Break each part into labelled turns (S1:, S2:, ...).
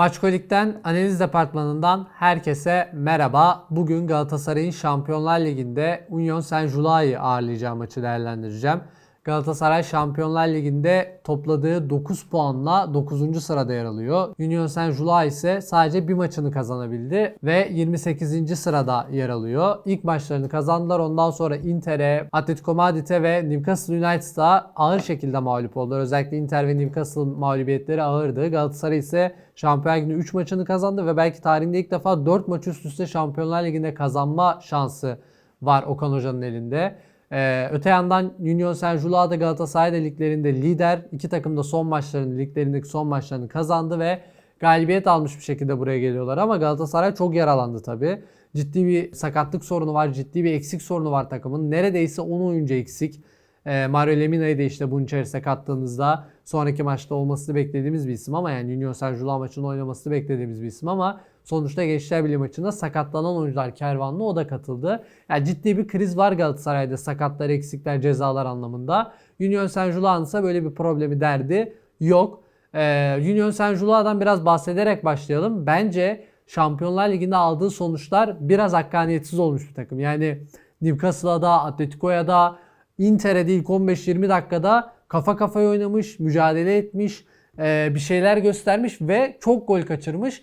S1: Maçkolik'ten analiz departmanından herkese merhaba. Bugün Galatasaray'ın Şampiyonlar Ligi'nde Union Saint-Gillois'ı ağırlayacağı maçı değerlendireceğim. Galatasaray Şampiyonlar Ligi'nde topladığı 9 puanla 9. sırada yer alıyor. Union Saint-Gillois ise sadece bir maçını kazanabildi ve 28. sırada yer alıyor. İlk maçlarını kazandılar. Ondan sonra Inter'e, Atletico Madrid'e ve Newcastle United'a ağır şekilde mağlup oldular. Özellikle Inter ve Newcastle mağlubiyetleri ağırdı. Galatasaray ise Şampiyonlar Ligi'nde 3 maçını kazandı ve belki tarihinde ilk defa 4 maç üst üste Şampiyonlar Ligi'nde kazanma şansı var Okan Hoca'nın elinde. Ee, öte yandan Union Saint-Gillois da Galatasaray liglerinde lider. İki takım da son maçlarını, liglerindeki son maçlarını kazandı ve galibiyet almış bir şekilde buraya geliyorlar. Ama Galatasaray çok yaralandı tabii. Ciddi bir sakatlık sorunu var, ciddi bir eksik sorunu var takımın. Neredeyse 10 oyuncu eksik. Ee, Mario Lemina'yı da işte bunun içerisine kattığınızda sonraki maçta olmasını beklediğimiz bir isim ama yani Union Saint-Gillois maçını oynamasını beklediğimiz bir isim ama sonuçta Gençler Birliği maçında sakatlanan oyuncular kervanlı o da katıldı. Yani ciddi bir kriz var Galatasaray'da sakatlar, eksikler, cezalar anlamında. Union Saint-Gillois'ın ise böyle bir problemi derdi yok. Ee, Union Saint-Gillois'dan biraz bahsederek başlayalım. Bence Şampiyonlar Ligi'nde aldığı sonuçlar biraz hakkaniyetsiz olmuş bir takım. Yani Newcastle'a da, Atletico'ya da, Inter'e değil 15-20 dakikada kafa kafaya oynamış, mücadele etmiş, e, bir şeyler göstermiş ve çok gol kaçırmış.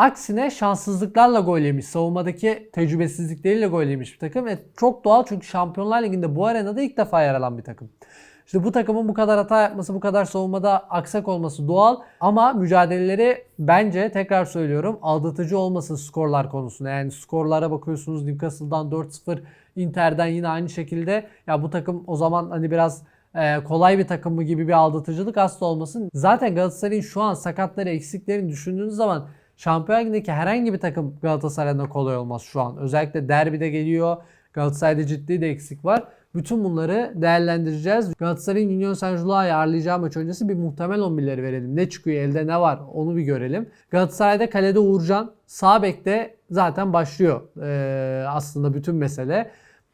S1: Aksine şanssızlıklarla gol yemiş. Savunmadaki tecrübesizlikleriyle gol yemiş bir takım. E, çok doğal çünkü Şampiyonlar Ligi'nde bu arenada ilk defa yer alan bir takım. İşte bu takımın bu kadar hata yapması, bu kadar savunmada aksak olması doğal. Ama mücadeleleri bence tekrar söylüyorum aldatıcı olmasın skorlar konusunda. Yani skorlara bakıyorsunuz Newcastle'dan 4-0, Inter'den yine aynı şekilde. Ya bu takım o zaman hani biraz e, kolay bir takım mı gibi bir aldatıcılık asla olmasın. Zaten Galatasaray'ın şu an sakatları, eksiklerini düşündüğünüz zaman Şampiyonlar Ligi'ndeki herhangi bir takım Galatasaray'da kolay olmaz şu an. Özellikle derbide geliyor. Galatasaray'da ciddi de eksik var. Bütün bunları değerlendireceğiz. Galatasaray'ın Union Saint-Gillois'ı ağırlayacağı maç öncesi bir muhtemel 11'leri verelim. Ne çıkıyor elde ne var onu bir görelim. Galatasaray'da kalede Uğurcan, sağ bekte zaten başlıyor ee, aslında bütün mesele.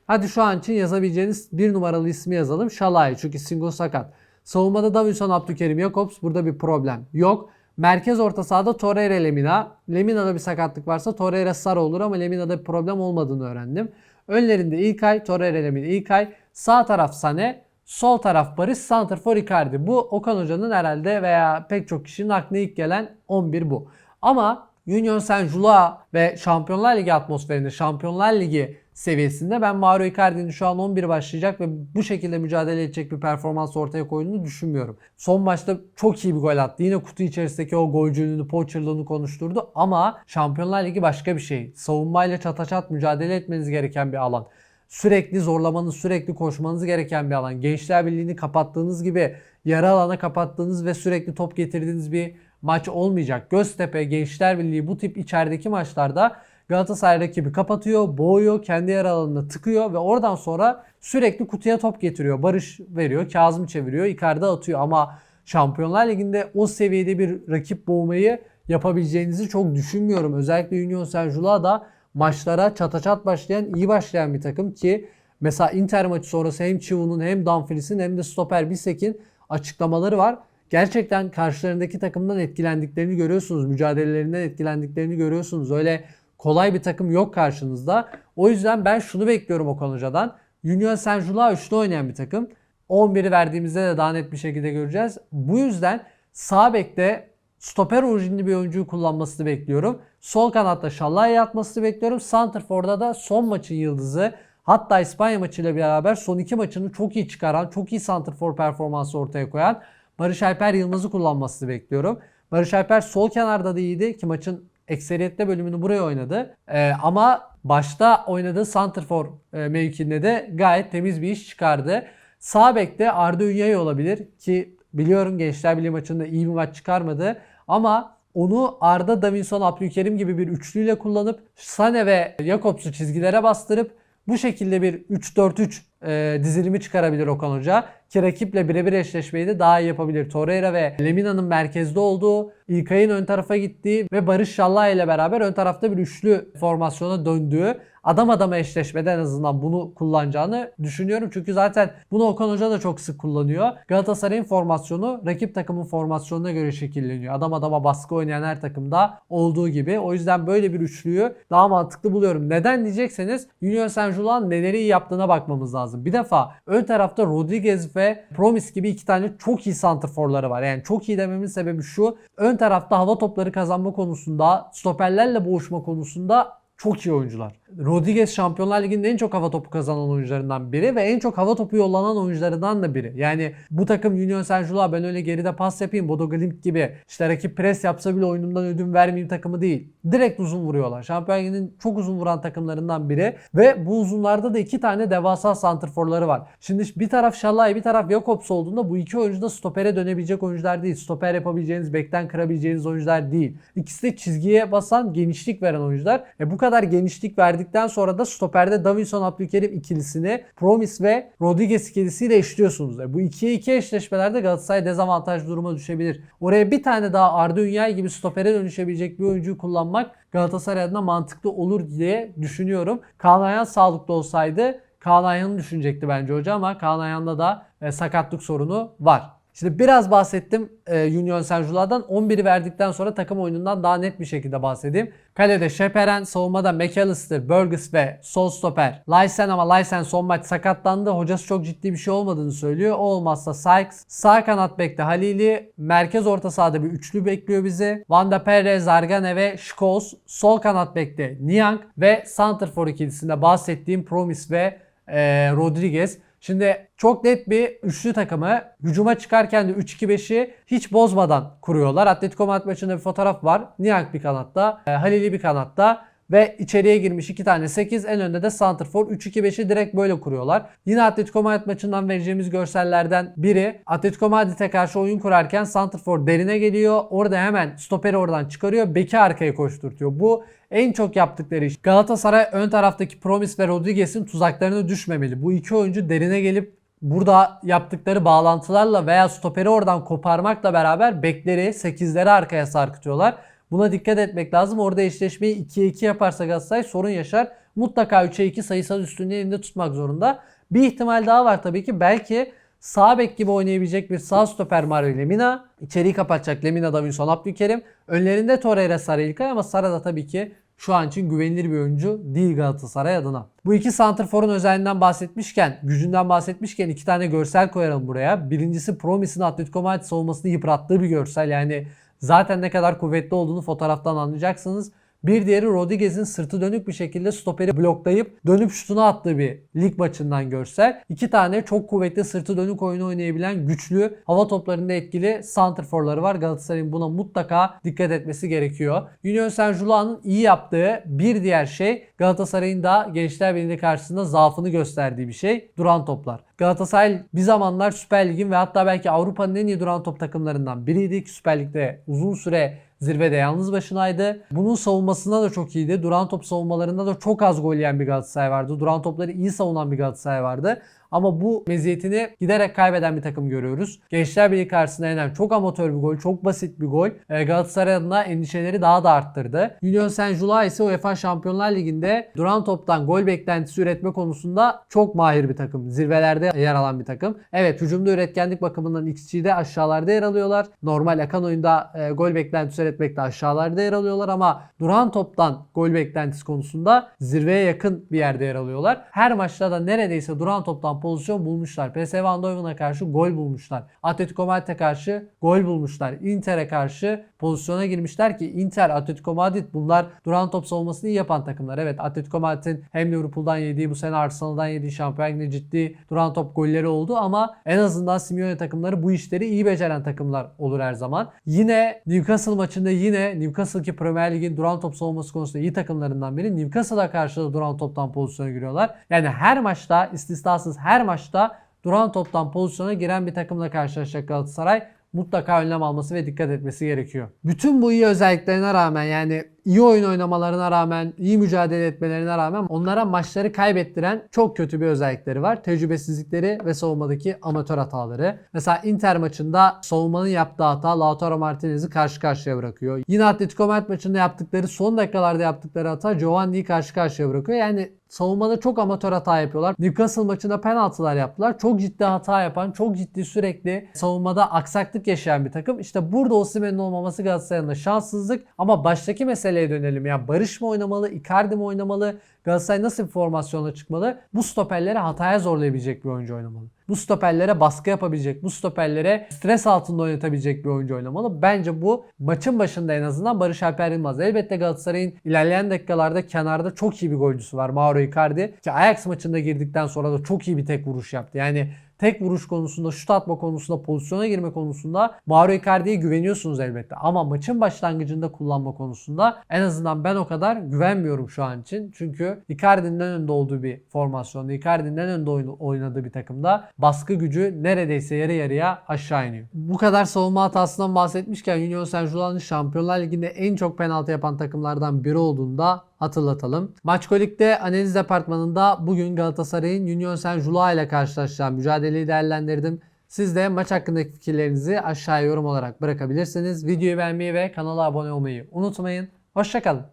S1: Hadi şu an için yazabileceğiniz bir numaralı ismi yazalım. Şalay çünkü Singo sakat. Savunmada Davinson Abdülkerim Jakobs burada bir problem yok. Merkez orta sahada Torreira Lemina. Lemina'da bir sakatlık varsa Torreira Sara olur ama Lemina'da bir problem olmadığını öğrendim. Önlerinde İlkay, Torreira Lemina İlkay. Sağ taraf Sane, sol taraf Barış, Santrfor Icardi. Bu Okan Hoca'nın herhalde veya pek çok kişinin aklına ilk gelen 11 bu. Ama Union Saint-Gillois ve Şampiyonlar Ligi atmosferinde, Şampiyonlar Ligi seviyesinde ben Mario Icardi'nin şu an 11 başlayacak ve bu şekilde mücadele edecek bir performans ortaya koyduğunu düşünmüyorum. Son maçta çok iyi bir gol attı. Yine kutu içerisindeki o golcülüğünü, poacherlığını konuşturdu ama Şampiyonlar Ligi başka bir şey. Savunmayla çataçat mücadele etmeniz gereken bir alan. Sürekli zorlamanız, sürekli koşmanız gereken bir alan. Gençler Birliği'ni kapattığınız gibi yarı alana kapattığınız ve sürekli top getirdiğiniz bir maç olmayacak. Göztepe, Gençler Birliği bu tip içerideki maçlarda Galatasaray rakibi kapatıyor, boğuyor, kendi yer alanına tıkıyor ve oradan sonra sürekli kutuya top getiriyor. Barış veriyor, Kazım çeviriyor, Icardi atıyor ama Şampiyonlar Ligi'nde o seviyede bir rakip boğmayı yapabileceğinizi çok düşünmüyorum. Özellikle Union Saint-Gillois da maçlara çataçat başlayan, iyi başlayan bir takım ki mesela Inter maçı sonrası hem Chivu'nun hem Dumfries'in hem de stoper Bisek'in açıklamaları var. Gerçekten karşılarındaki takımdan etkilendiklerini görüyorsunuz. Mücadelelerinden etkilendiklerini görüyorsunuz. Öyle kolay bir takım yok karşınızda. O yüzden ben şunu bekliyorum Okan Hoca'dan. Union Saint-Gillois üçlü oynayan bir takım. 11'i verdiğimizde de daha net bir şekilde göreceğiz. Bu yüzden sağ bekte stoper orijinli bir oyuncuyu kullanmasını bekliyorum. Sol kanatta Şallah'ya atmasını bekliyorum. Santrfor'da da son maçın yıldızı hatta İspanya maçıyla beraber son iki maçını çok iyi çıkaran, çok iyi Santrfor performansı ortaya koyan Barış Alper Yılmaz'ı kullanmasını bekliyorum. Barış Alper sol kenarda da iyiydi ki maçın ekseriyette bölümünü buraya oynadı. Ee, ama başta oynadığı Santrfor e, mevkinde de gayet temiz bir iş çıkardı. Sağ bekte Arda Ünyay olabilir ki biliyorum Gençler Birliği maçında iyi bir maç çıkarmadı. Ama onu Arda, Davinson, Abdülkerim gibi bir üçlüyle kullanıp Sane ve Jakobs'u çizgilere bastırıp bu şekilde bir 3-4-3 e, dizilimi çıkarabilir Okan Hoca. Ki rakiple birebir eşleşmeyi de daha iyi yapabilir. Torreira ve Lemina'nın merkezde olduğu, İlkay'ın ön tarafa gittiği ve Barış Şallah ile beraber ön tarafta bir üçlü formasyona döndüğü adam adama eşleşmede en azından bunu kullanacağını düşünüyorum. Çünkü zaten bunu Okan Hoca da çok sık kullanıyor. Galatasaray'ın formasyonu rakip takımın formasyonuna göre şekilleniyor. Adam adama baskı oynayan her takımda olduğu gibi. O yüzden böyle bir üçlüyü daha mantıklı buluyorum. Neden diyecekseniz Union Saint-Gillois'un neleri iyi yaptığına bakmamız lazım. Bir defa ön tarafta Rodriguez ve Promis gibi iki tane çok iyi santrforları var. Yani çok iyi dememin sebebi şu. Ön tarafta hava topları kazanma konusunda, stoperlerle boğuşma konusunda çok iyi oyuncular. Rodriguez Şampiyonlar Ligi'nde en çok hava topu kazanan oyuncularından biri ve en çok hava topu yollanan oyuncularından da biri. Yani bu takım Union Saint-Gillois ben öyle geride pas yapayım Bodo Glimt gibi işte rakip pres yapsa bile oyunumdan ödün vermeyeyim takımı değil. Direkt uzun vuruyorlar. Şampiyonlar Ligi'nin çok uzun vuran takımlarından biri ve bu uzunlarda da iki tane devasa santrforları var. Şimdi bir taraf Şalay bir taraf Jakobs olduğunda bu iki oyuncu da stopere dönebilecek oyuncular değil. Stoper yapabileceğiniz, bekten kırabileceğiniz oyuncular değil. İkisi de çizgiye basan, genişlik veren oyuncular. E bu kadar genişlik verdikten sonra da stoperde Davinson Abdülkerim ikilisini Promis ve Rodriguez ikilisiyle eşliyorsunuz. E bu 2'ye 2 eşleşmelerde Galatasaray dezavantaj duruma düşebilir. Oraya bir tane daha Arda Ünyay gibi stopere dönüşebilecek bir oyuncuyu kullanmak Galatasaray adına mantıklı olur diye düşünüyorum. Kaan Ayhan sağlıklı olsaydı Kaan Ayhan'ı düşünecekti bence hoca ama Kaan Ayhan'da da e, sakatlık sorunu var. Şimdi biraz bahsettim e, Union Saint-Gillois'dan. 11'i verdikten sonra takım oyunundan daha net bir şekilde bahsedeyim. Kalede Şeperen, savunmada McAllister, Burgess ve sol stoper Lysen ama Lysen son maç sakatlandı. Hocası çok ciddi bir şey olmadığını söylüyor. O olmazsa Sykes. Sağ kanat bekte Halili. Merkez orta sahada bir üçlü bekliyor bizi. Van de Perez, Zargane ve Scholes. Sol kanat bekte Niang ve Santrfor ikilisinde bahsettiğim Promis ve e, Rodriguez. Şimdi çok net bir üçlü takımı hücuma çıkarken de 3-2-5'i hiç bozmadan kuruyorlar. Atletico Madrid maçında bir fotoğraf var. Niang bir kanatta, e, Halili bir kanatta ve içeriye girmiş iki tane 8 en önde de Santrfor 3-2-5'i direkt böyle kuruyorlar. Yine Atletico Madrid maçından vereceğimiz görsellerden biri Atletico Madrid'e karşı oyun kurarken Santrfor derine geliyor. Orada hemen stoperi oradan çıkarıyor. Beki arkaya koşturtuyor. Bu en çok yaptıkları iş. Galatasaray ön taraftaki Promis ve Rodriguez'in tuzaklarına düşmemeli. Bu iki oyuncu derine gelip burada yaptıkları bağlantılarla veya stoperi oradan koparmakla beraber bekleri 8'leri arkaya sarkıtıyorlar. Buna dikkat etmek lazım. Orada eşleşmeyi 2'ye 2 yaparsa Galatasaray sorun yaşar. Mutlaka 3'e 2 sayısal üstünlüğü elinde tutmak zorunda. Bir ihtimal daha var tabii ki. Belki sağ bek gibi oynayabilecek bir sağ stoper Mario Lemina. İçeriği kapatacak Lemina, Davinson, Abdülkerim. Önlerinde Torreira, Sara İlkay ama Sara da tabii ki şu an için güvenilir bir oyuncu değil Galatasaray adına. Bu iki santrforun özelliğinden bahsetmişken, gücünden bahsetmişken iki tane görsel koyalım buraya. Birincisi Promis'in Atletico Madrid savunmasını yıprattığı bir görsel. Yani zaten ne kadar kuvvetli olduğunu fotoğraftan anlayacaksınız. Bir diğeri Rodriguez'in sırtı dönük bir şekilde stoperi bloklayıp dönüp şutunu attığı bir lig maçından görsel. İki tane çok kuvvetli sırtı dönük oyunu oynayabilen güçlü hava toplarında etkili santrforları var. Galatasaray'ın buna mutlaka dikkat etmesi gerekiyor. Union Saint-Gillois'un iyi yaptığı bir diğer şey Galatasaray'ın da Gençler Birliği karşısında zaafını gösterdiği bir şey. Duran toplar. Galatasaray bir zamanlar Süper Lig'in ve hatta belki Avrupa'nın en iyi duran top takımlarından biriydi. Süper Lig'de uzun süre zirvede yalnız başınaydı. Bunun savunmasında da çok iyiydi. Duran top savunmalarında da çok az gol yiyen bir Galatasaray vardı. Duran topları iyi savunan bir Galatasaray vardı. Ama bu meziyetini giderek kaybeden bir takım görüyoruz. Gençler Birliği karşısında yenen çok amatör bir gol, çok basit bir gol. Ee, Galatasaray adına endişeleri daha da arttırdı. Union Saint-Gillois ise UEFA Şampiyonlar Ligi'nde duran toptan gol beklentisi üretme konusunda çok mahir bir takım. Zirvelerde yer alan bir takım. Evet hücumda üretkenlik bakımından XG'de aşağılarda yer alıyorlar. Normal akan oyunda e, gol beklentisi üretmekte aşağılarda yer alıyorlar ama duran toptan gol beklentisi konusunda zirveye yakın bir yerde yer alıyorlar. Her maçta da neredeyse duran toptan pozisyon bulmuşlar. PSV Eindhoven'a karşı gol bulmuşlar. Atletico Madrid'e karşı gol bulmuşlar. Inter'e karşı pozisyona girmişler ki Inter, Atletico Madrid bunlar duran top savunmasını iyi yapan takımlar. Evet Atletico Madrid'in hem Liverpool'dan yediği bu sene Arsenal'dan yediği Şampiyonlar Ligi'nde ciddi duran top golleri oldu ama en azından Simeone takımları bu işleri iyi beceren takımlar olur her zaman. Yine Newcastle maçında yine Newcastle ki Premier Lig'in duran top savunması konusunda iyi takımlarından biri. Newcastle'a karşı da duran toptan pozisyona giriyorlar. Yani her maçta istisnasız her maçta duran toptan pozisyona giren bir takımla karşılaşacak Galatasaray mutlaka önlem alması ve dikkat etmesi gerekiyor. Bütün bu iyi özelliklerine rağmen yani iyi oyun oynamalarına rağmen, iyi mücadele etmelerine rağmen onlara maçları kaybettiren çok kötü bir özellikleri var. Tecrübesizlikleri ve savunmadaki amatör hataları. Mesela Inter maçında savunmanın yaptığı hata Lautaro Martinez'i karşı karşıya bırakıyor. Yine Atletico Madrid maçında yaptıkları son dakikalarda yaptıkları hata Giovanni'yi karşı karşıya bırakıyor. Yani savunmada çok amatör hata yapıyorlar. Newcastle maçında penaltılar yaptılar. Çok ciddi hata yapan, çok ciddi sürekli savunmada aksaklık yaşayan bir takım. İşte burada Osimhen'in olmaması Galatasaray'ın şanssızlık. Ama baştaki meseleye dönelim. Ya Barış mı oynamalı, Icardi mi oynamalı? Galatasaray nasıl bir formasyonla çıkmalı? Bu stoperleri hataya zorlayabilecek bir oyuncu oynamalı. Bu stoperlere baskı yapabilecek, bu stoperlere stres altında oynatabilecek bir oyuncu oynamalı. Bence bu maçın başında en azından Barış Alper Yılmaz. Elbette Galatasaray'ın ilerleyen dakikalarda kenarda çok iyi bir golcüsü var Mauro Icardi. Ki Ajax maçında girdikten sonra da çok iyi bir tek vuruş yaptı. Yani tek vuruş konusunda, şut atma konusunda, pozisyona girme konusunda Mauro Icardi'ye güveniyorsunuz elbette. Ama maçın başlangıcında kullanma konusunda en azından ben o kadar güvenmiyorum şu an için. Çünkü Icardi'nin en önde olduğu bir formasyonda, Icardi'nin oyun- oynadığı bir takımda baskı gücü neredeyse yarı yarıya aşağı iniyor. Bu kadar savunma hatasından bahsetmişken Union Saint-Gillois'ın Şampiyonlar Ligi'nde en çok penaltı yapan takımlardan biri olduğunda hatırlatalım. Maçkolik'te analiz departmanında bugün Galatasaray'ın Union Saint-Gillois ile karşılaşacağı mücadeleyi değerlendirdim. Siz de maç hakkındaki fikirlerinizi aşağıya yorum olarak bırakabilirsiniz. Videoyu beğenmeyi ve kanala abone olmayı unutmayın. Hoşçakalın.